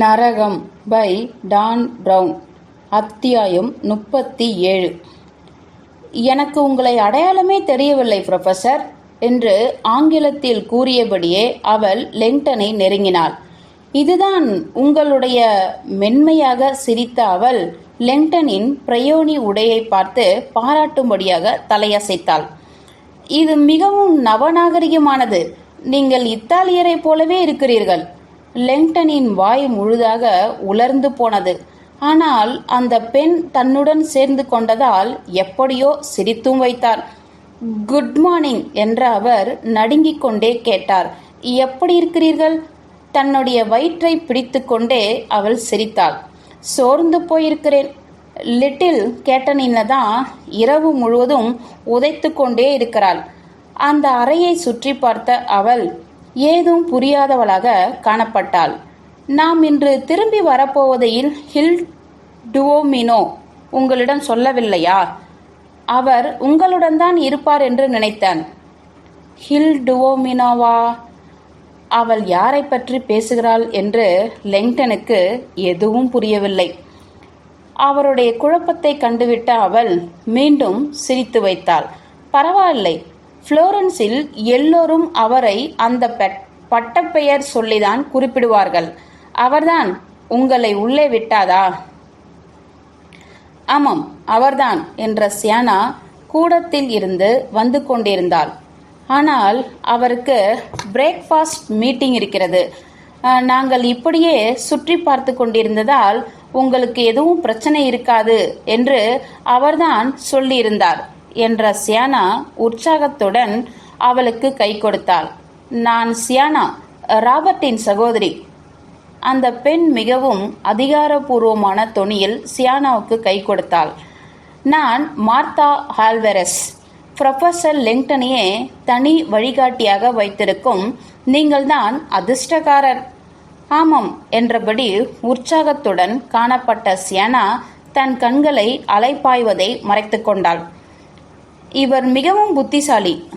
நரகம் by Don brown அத்தியாயம் முப்பத்தி ஏழு. எனக்கு உங்களை அடையாளமே தெரியவில்லை ப்ரொஃபசர் என்று ஆங்கிலத்தில் கூறியபடியே அவள் லெங்டனை நெருங்கினாள். இதுதான் உங்களுடைய மென்மையாக சிரித்த அவள் லெங்டனின் பிரயோனி உடையை பார்த்து பாராட்டும்படியாக தலையசைத்தாள். இது மிகவும் நவநாகரிகமானது. நீங்கள் இத்தாலியரைப் போலவே இருக்கிறீர்கள். லெங்டனின் வாய் முழுதாக உலர்ந்து போனது. ஆனால் அந்த பெண் தன்னுடன் சேர்ந்து கொண்டதால் எப்படியோ சிரித்தும் வைத்தார் குட் மார்னிங் என்ற அவர் நடுங்கிக் கொண்டே கேட்டார். எப்படி இருக்கிறீர்கள்? தன்னுடைய வயிற்றை பிடித்துக்கொண்டே அவள் சிரித்தாள். சோர்ந்து போயிருக்கிறேன். லிட்டில் கேட்டனின்ல தான் இரவு முழுவதும் உதைத்து கொண்டே இருக்கிறாள். அந்த அறையை சுற்றி பார்த்த அவள் ஏதும் புரியாதவளாக காணப்பட்டாள். நாம் இன்று திரும்பி வரப்போவதையில் ஹில் டுவோமினோ உங்களிடம் சொல்லவில்லையா? அவர் உங்களுடன் தான் இருப்பார் என்று நினைத்தான். ஹில் டுவோமினோவா? அவள் யாரை பற்றி பேசுகிறாள் என்று லெங்டனுக்கு எதுவும் புரியவில்லை. அவருடைய குழப்பத்தை கண்டுவிட்ட அவள் மீண்டும் சிரித்து வைத்தாள். பரவாயில்லை புளோரன்ஸில் எல்லோரும் அவரை அந்த பட்டப்பெயர் சொல்லிதான் குறிப்பிடுவார்கள். அவர்தான் உங்களை உள்ளே விட்டாதா? ஆமாம் அவர்தான் என்ற சியானா கூடத்தில் இருந்து வந்து கொண்டிருந்தாள். ஆனால் அவருக்கு பிரேக்ஃபாஸ்ட் மீட்டிங் இருக்கிறது. நாங்கள் இப்படியே சுற்றி பார்த்து கொண்டிருந்ததால் உங்களுக்கு எதுவும் பிரச்சனை இருக்காது என்று அவர்தான் சொல்லியிருந்தார். என்ற சியானா உற்சாகத்துடன் அவளுக்கு கை கொடுத்தாள். நான் சியானா ராபர்ட்டின் சகோதரி. அந்த பெண் மிகவும் அதிகாரபூர்வமான தொனியில் சியானாவுக்கு கை கொடுத்தாள். நான் மார்த்தா ஹால்வெரஸ் ப்ரொஃபஸர் லெங்டனையே தனி வழிகாட்டியாக வைத்திருக்கும் நீங்கள்தான் அதிர்ஷ்டக்காரர். ஆமாம் என்றபடி உற்சாகத்துடன் காணப்பட்ட சியானா தன் கண்களை அலைப்பாய்வதை மறைத்து கொண்டாள். இவர் மிகவும் புத்திசாலி.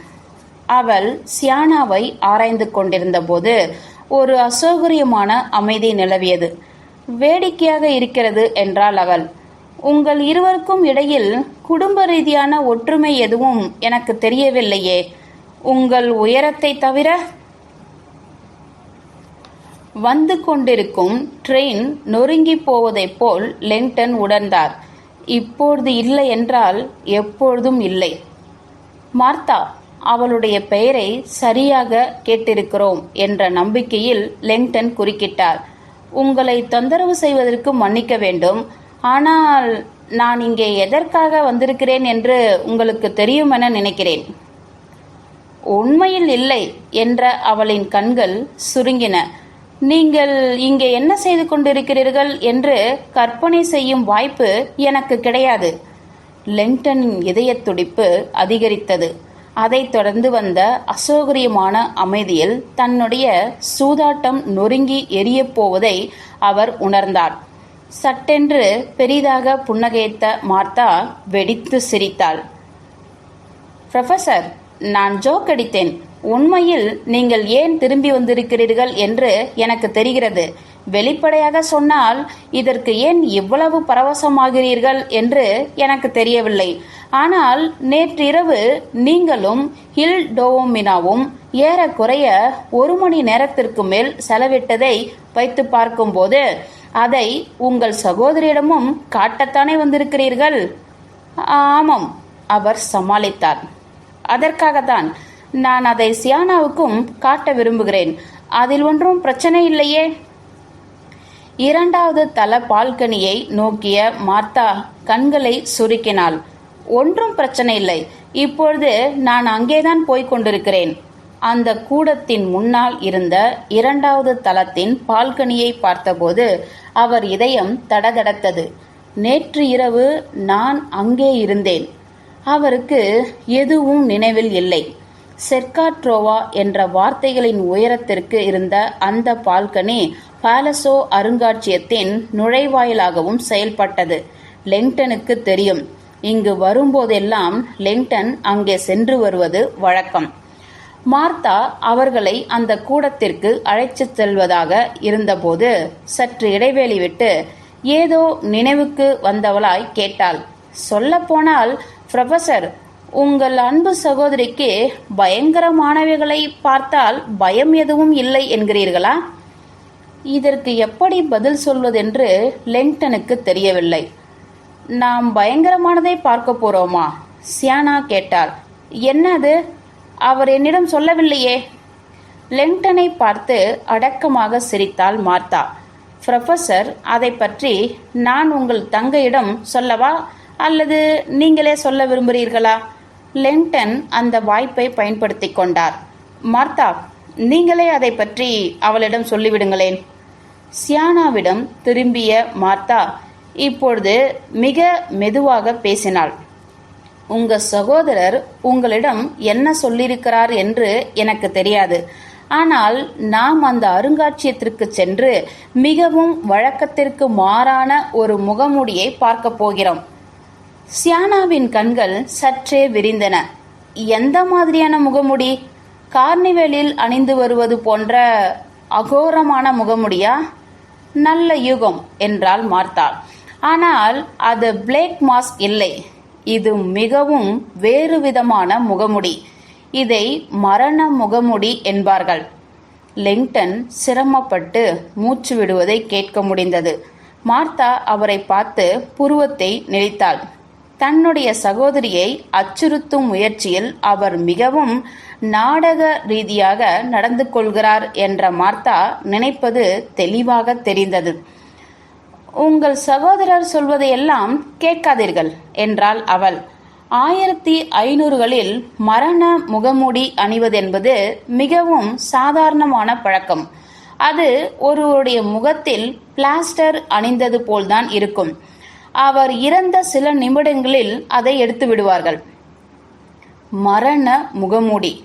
அவள் சியானாவை ஆராய்ந்து கொண்டிருந்தபோது ஒரு அசௌகரியமான அமைதி நிலவியது. வேடிக்கையாக இருக்கிறது என்றாள் அவள். உங்கள் இருவருக்கும் இடையில் குடும்ப ரீதியான ஒற்றுமை எதுவும் எனக்கு தெரியவில்லையே. உங்கள் உயரத்தை தவிர வந்து கொண்டிருக்கும் ட்ரெயின் நொறுங்கி போவதைப் போல் லெங்டன் உணர்ந்தார். இப்பொழுது இல்லை என்றால் எப்பொழுதும் இல்லை. மார்த்தா அவளுடைய பெயரை சரியாக கேட்டிருக்கிறோம் என்ற நம்பிக்கையில் லெங்டன் குறுக்கிட்டார். உங்களை தொந்தரவு செய்வதற்கு மன்னிக்க வேண்டும். ஆனால் நான் இங்கே எதற்காக வந்திருக்கிறேன் என்று உங்களுக்கு தெரியும் என நினைக்கிறேன். உண்மையில் இல்லை என்ற அவளின் கண்கள் சுருங்கின. நீங்கள் இங்கே என்ன செய்து கொண்டிருக்கிறீர்கள்? என்று கற்பனை செய்யும் வாய்ப்பு எனக்கு கிடையாது. லெங்டனின் இதய துடிப்பு அதிகரித்தது. அதைத் தொடர்ந்து வந்த அசௌகரியமான அமைதியில் தன்னுடைய சூதாட்டம் நொறுங்கி எரியப் போவதை அவர் உணர்ந்தார். சட்டென்று பெரிதாக புன்னகைத்த மார்த்தா வெடித்து சிரித்தாள். ப்ரொஃபசர் நான் ஜோக் அடித்தேன். உண்மையில் நீங்கள் ஏன் திரும்பி வந்திருக்கிறீர்கள் என்று எனக்கு தெரிகிறது. வெளிப்படையாக சொன்னால் இதற்கு ஏன் இவ்வளவு பரவசமாகிறீர்கள் என்று எனக்கு தெரியவில்லை. ஆனால் நேற்றிரவு நீங்களும் ஹில் டோமினாவும் ஏறக்குறைய ஒரு மணி நேரத்திற்கு மேல் செலவிட்டதை வைத்து பார்க்கும்போது அதை உங்கள் சகோதரியிடமும் காட்டத்தானே வந்திருக்கிறீர்கள்? ஆமாம் அவர் சமாளித்தார். அதற்காகத்தான் நான் அதை சியானாவுக்கும் காட்ட விரும்புகிறேன். அதில் ஒன்றும் பிரச்சனை இல்லையே. இரண்டாவது தள பால்கனியை நோக்கிய மார்த்தா கண்களை சுருக்கினாள். ஒன்றும் பிரச்சனை இல்லை. இப்பொழுது நான் அங்கேதான் போய்க் கொண்டிருக்கிறேன். அந்த கூடத்தின் முன்னால் இருந்த இரண்டாவது தளத்தின் பால்கனியை பார்த்தபோது அவர் இதயம் தடதடத்தது. நேற்று இரவு நான் அங்கே இருந்தேன். அவருக்கு எதுவும் நினைவில் இல்லை. செர்காட்ரோவா என்ற வார்த்தைகளின் உயரத்திற்கு இருந்த அந்த பால்கனி பாலசோ அருங்காட்சியத்தின் நுழைவாயிலாகவும் செயல்பட்டது. லெங்டனுக்கு தெரியும். இங்கு வரும்போதெல்லாம் லெங்டன் அங்கே சென்று வருவது வழக்கம். மார்த்தா அவர்களை அந்த கூடத்திற்கு அழைத்துச் செல்வதாக இருந்தபோது சற்று இடைவெளி விட்டு ஏதோ நினைவுக்கு வந்தவளாய் கேட்டாள். சொல்லப்போனால் ப்ரொஃபசர் உங்கள் அன்பு சகோதரிக்கு பயங்கரமானவைகளை பார்த்தால் பயம் எதுவும் இல்லை என்கிறீர்களா? இதற்கு எப்படி பதில் சொல்வதென்று லெங்டனுக்கு தெரியவில்லை. நாம் பயங்கரமானதை பார்க்க போறோமா? சியானா கேட்டாள். என்னது? அவர் என்னிடம் சொல்லவில்லையே. லெங்டனை பார்த்து அடக்கமாக சிரித்தாள் மார்த்தா. ப்ரொஃபசர் அதை பற்றி நான் உங்கள் தங்கையிடம் சொல்லவா? அல்லது நீங்களே சொல்ல விரும்புகிறீர்களா? லெங்டன் அந்த வாய்ப்பை பயன்படுத்தி கொண்டார். மார்த்தா நீங்களே அதை பற்றி அவளிடம் சொல்லிவிடுங்களேன். சியானாவிடம் திரும்பிய மார்த்தா இப்பொழுது மிக மெதுவாக பேசினாள். உங்க சகோதரர் உங்களிடம் என்ன சொல்லியிருக்கிறார் என்று எனக்கு தெரியாது. ஆனால் நாம் அந்த அருங்காட்சியத்திற்கு சென்று மிகவும் வழக்கத்திற்கு மாறான ஒரு முகமூடியை பார்க்க போகிறோம். சியானாவின் கண்கள் சற்றே விரிந்தன. எந்த மாதிரியான முகமுடி? கார்னிவலில் அணிந்து வருவது போன்ற அகோரமான முகமுடியா? நல்ல யுகம் என்றால் மார்த்தாள் ஆனால் அது பிளேக் மாஸ்க் இல்லை. இது மிகவும் வேறு விதமான முகமுடி. இதை மரண முகமுடி என்பார்கள். லிங்டன் சிரமப்பட்டு மூச்சு விடுவதை கேட்க முடிந்தது. மார்த்தா அவரை பார்த்து புருவத்தை நெளித்தாள். தன்னுடைய சகோதரியை அச்சுறுத்தும் முயற்சியில் அவர் மிகவும் நாடக ரீதியாக நடந்து கொள்கிறார் என்ற மார்த்தா நினைப்பது தெளிவாக தெரிந்தது. உங்கள் சகோதரர் சொல்வதையெல்லாம் கேட்காதீர்கள் என்றாள் அவள். ஆயிரத்தி ஐநூறுகளில் மரண முகமூடி அணிவதென்பது மிகவும் சாதாரணமான பழக்கம். அது ஒருவருடைய முகத்தில் பிளாஸ்டர் அணிந்தது போல்தான் இருக்கும். அவர் இறந்த சில நிமிடங்களில் அதை எடுத்து விடுவார்கள். மரண முகமூடி.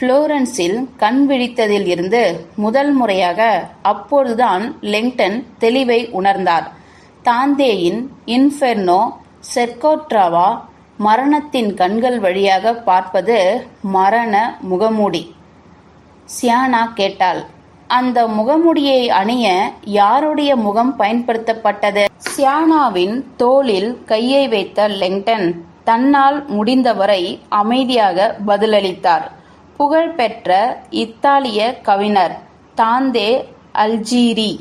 புளோரன்ஸில் கண் விழித்ததில் இருந்து முதல் முறையாக அப்பொழுதுதான் லெங்டன் தெளிவை உணர்ந்தார். தாந்தேயின் இன்ஃபெர்னோ செர்கோட்ராவா மரணத்தின் கண்கள் வழியாக பார்ப்பது மரண முகமூடி. சியானா கேட்டாள். அந்த முகமுடியை அணிய யாருடைய முகம் பயன்படுத்தப்பட்டது? சியானாவின் தோளில் கையை வைத்த லெங்டன் தன்னால் முடிந்தவரை அமைதியாக பதிலளித்தார். புகழ்பெற்ற இத்தாலிய கவிஞர் தாந்தே அல்ஜீரி.